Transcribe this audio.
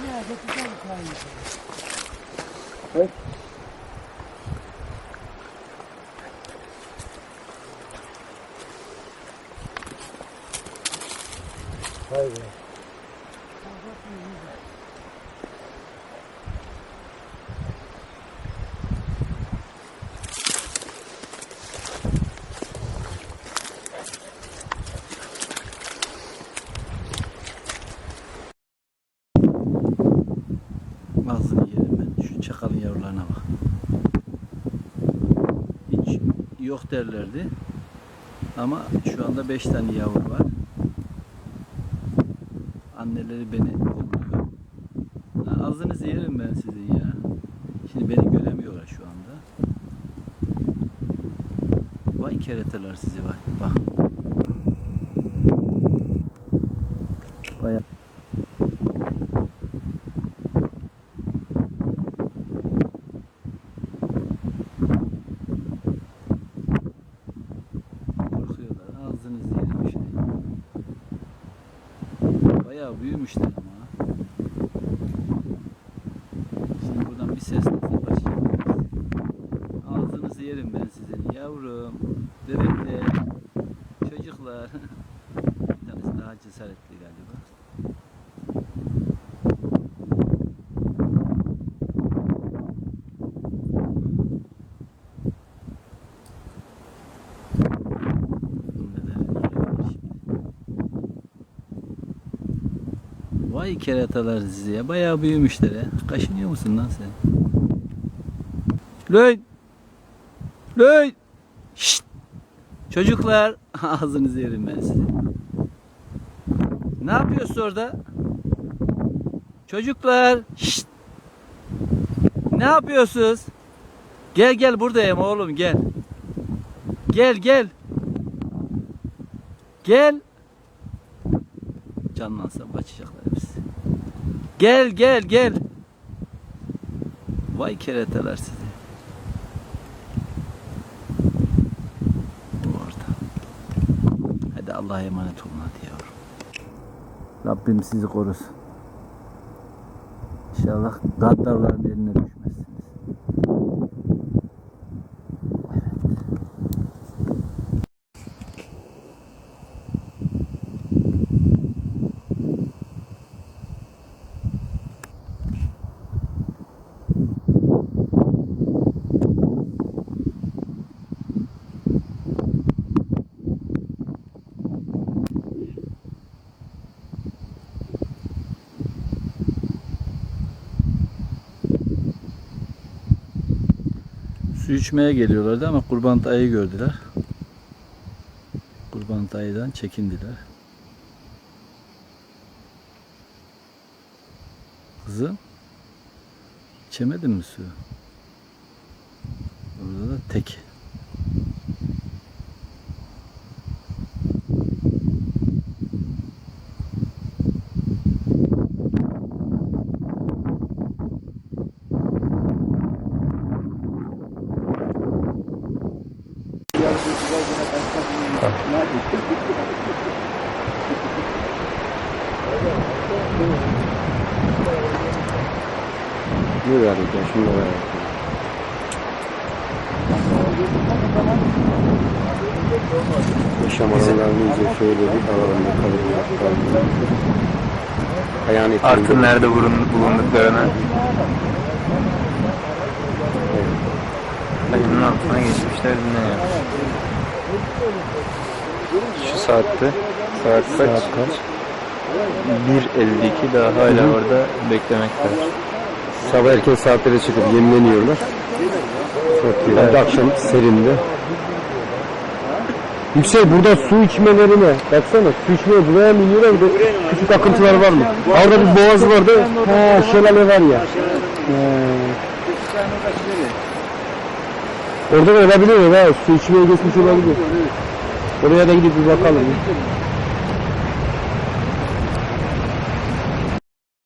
哎。就是个 Ağzını yerim ben. Şu çakalın yavrularına bak. Hiç yok derlerdi. Ama şu anda 5 tane yavru var. Anneleri beni kolluyor. Ha, Ağzınızı yerim ben sizin ya. Şimdi beni göremiyorlar şu anda. Vay kereteler sizi vay. Bak. Baya. Korkuyorlar. Ağzınızı yerim işte. Bayağı büyümüşler ama. Şimdi buradan bir ses başlayalım. Ağzınızı yerim ben sizin. Yavrum, bebekler, çocuklar. bir tanesi daha cesaretli galiba. Vay keratalar sizi ya. Bayağı büyümüşler ya. Kaşınıyor musun lan sen? Lan! Lan! Şşt! Çocuklar! Ağzınızı yerim ben size. Ne yapıyorsun orada? Çocuklar! Şşt! Ne yapıyorsunuz? Gel gel buradayım oğlum gel. Gel gel. Gel. Canlansa kaçacaklar hepsi. Gel gel gel. Vay kereteler sizi. Orada. Hadi Allah'a emanet olun hadi yavrum. Rabbim sizi korusun. İnşallah gaddarların eline düşmezsiniz. Su içmeye geliyorlardı ama kurban dayı gördüler. Kurban dayıdan çekindiler. Kızım, içemedin mi suyu? Burada da tek. Ne verdik ya şunu da verdik. Yaşam alanlarını iyice söyledik. Alanında kalın Ayağını ettiğinde- Artı nerede bulun- bulunduklarını Ayının altına geçmişler ya? Şu saatte saat kaç? Saat kaç? 1.52 daha hala orada beklemekteler. Sabah erken saatlere çıkıp yemleniyorlar. Çok iyi. Evet. Akşam serinde. Yüksel burada su içmelerine baksana su içmeye buraya mı iniyorlar bir de küçük akıntılar var mı? Orada bir boğaz vardı. Ha şelale var ya. He. Orada da olabilir ha su içmeye geçmiş olabilir. Oraya da gidip bir bakalım.